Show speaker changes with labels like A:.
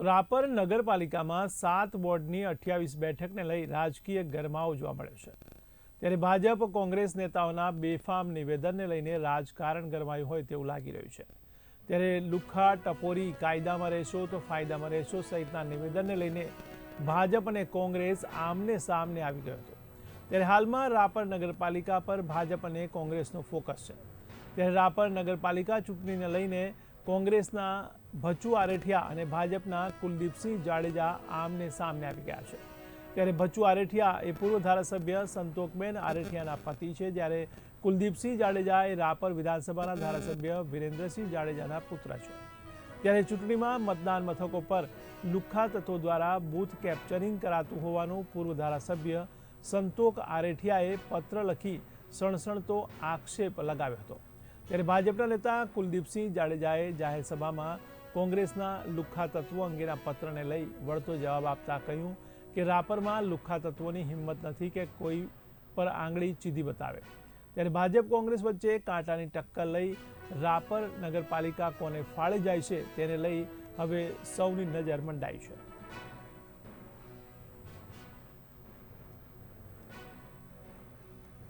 A: રાપર નગરપાલિકામાં સાત વોર્ડની અઠ્યાવીસ બેઠકને લઈ રાજકીય ગરમાવો જોવા મળ્યો છે. ત્યારે ભાજપ, કોંગ્રેસ નેતાઓના બેફામ નિવેદનને લઈને રાજકારણ ગરમાયું હોય તેવું લાગી રહ્યું છે. ત્યારે લુખ્ખા ટપોરી, કાયદામાં રહેશો તો ફાયદામાં રહેશો સહિતના નિવેદનને લઈને ભાજપ અને કોંગ્રેસ આમને સામને આવી ગયો હતો. ત્યારે હાલમાં રાપર નગરપાલિકા પર ભાજપ અને કોંગ્રેસનો ફોકસ છે. ત્યારે રાપર નગરપાલિકા ચૂંટણીને લઈને કોંગ્રેસના ભચુ આરેઠિયા અને ભાજપના કુલદીપસિંહ જાડેજા આમને સામે આવી ગયા છે. ત્યારે ભચુ આરેઠિયા એ પૂર્વ ધારાસભ્ય સંતોકબેન આરેઠિયાના પતિ છે, જ્યારે કુલદીપસિંહ જાડેજા એ રાપર વિધાનસભાના ધારાસભ્ય વિરેન્દ્રસિંહ જાડેજાના પુત્ર છે. ત્યારે ચૂંટણીમાં મતદાન મથકો પર લુખ્ખા તત્વો દ્વારા બૂથ કેપ્ચરિંગ કરાતું હોવાનું પૂર્વ ધારાસભ્ય સંતોક આરેઠિયાએ પત્ર લખી સણસણતો આક્ષેપ લગાવ્યો હતો. ત્યારે ભાજપના નેતા કુલદીપસિંહ જાડેજાએ જાહેર સભામાં કોંગ્રેસના લુખ્ખા તત્વો અંગેના પત્રને લઈ વળતો જવાબ આપતા કહ્યું કે રાપરમાં લુખ્ખા તત્વોની હિંમત નથી કે કોઈ પર આંગળી ચીધી બતાવે. ત્યારે ભાજપ કોંગ્રેસ વચ્ચે કાંટાની ટક્કર લઈ રાપર નગરપાલિકા કોને ફાળે જાય છે તેને લઈ હવે સૌની નજર મંડાઈ છે.